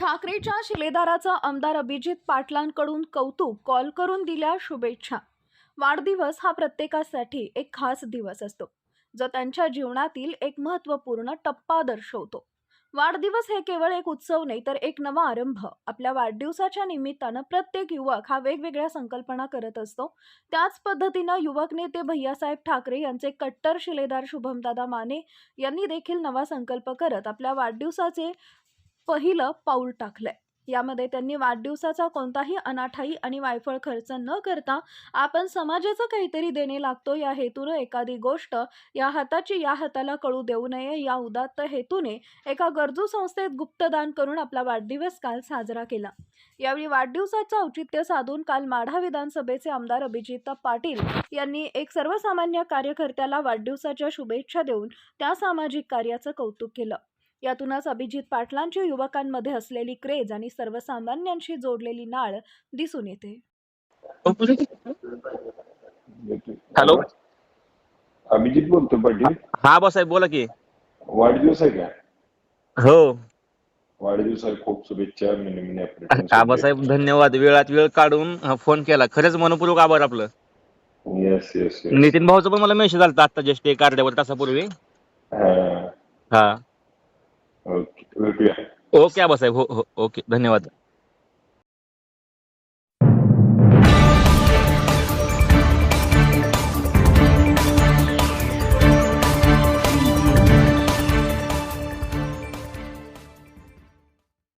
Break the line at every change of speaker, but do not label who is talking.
ठाकरेच्या शिलेदाराचं आमदार अभिजित पाटलांकडून कौतुक कॉल करून दिल्या शुभेच्छा. वाढदिवस हा प्रत्येकासाठी एक खास दिवस असतो जो त्यांच्या जीवनातील एक महत्त्वपूर्ण टप्पा दर्शवतो. वाढदिवस हे केवळ एक उत्सव नाही तर एक नवा आरंभ. आपल्या वाढदिवसाच्या निमित्तानं प्रत्येक युवक हा वेगवेगळ्या संकल्पना करत असतो. त्याच पद्धतीनं युवक नेते भैयासाहेब ठाकरे यांचे कट्टर शिलेदार शुभमदादा माने यांनी देखील नवा संकल्प करत आपल्या वाढदिवसाचे पहिलं पाऊल टाकलंय. यामध्ये त्यांनी वाढदिवसाचा कोणताही अनाठाई आणि वायफळ खर्च न करता आपण समाजाचं काहीतरी देणे लागतो या हेतूनं एखादी गोष्ट या हाताची या हाताला कळू देऊ नये या उदात्त हेतूने एका गरजू संस्थेत गुप्तदान करून आपला वाढदिवस काल साजरा केला. यावेळी वाढदिवसाचं औचित्य साधून काल माढा विधानसभेचे आमदार अभिजित पाटील यांनी एक सर्वसामान्य कार्यकर्त्याला वाढदिवसाच्या शुभेच्छा देऊन त्या सामाजिक कार्याचं कौतुक केलं. यातूनच अभिजित पाटलांची युवकांमध्ये असलेली क्रेज आणि सर्वसामान्यांशी जोडलेली नाळ दिसून येते.
हॅलो?
अभिजित बोलतो पाटील.
हा साहेब बोला की.
वाढदिवस आहे का?
हो.
वाढदिवसाला खूप शुभेच्छा मिनी मिनी आपल्या
आबासाहेब धन्यवाद. वेळात वेळ काढून फोन केला. खरंच मनपूर्वक आभार आपलं.
येस येस येस
नितीन भाऊचं पण मला मेसेज आलता आता जस्ट एक अर्ध्या तासापूर्वी. हा.
ओके भेटूया.
ओके आबासाहेब. हो हो ओके धन्यवाद.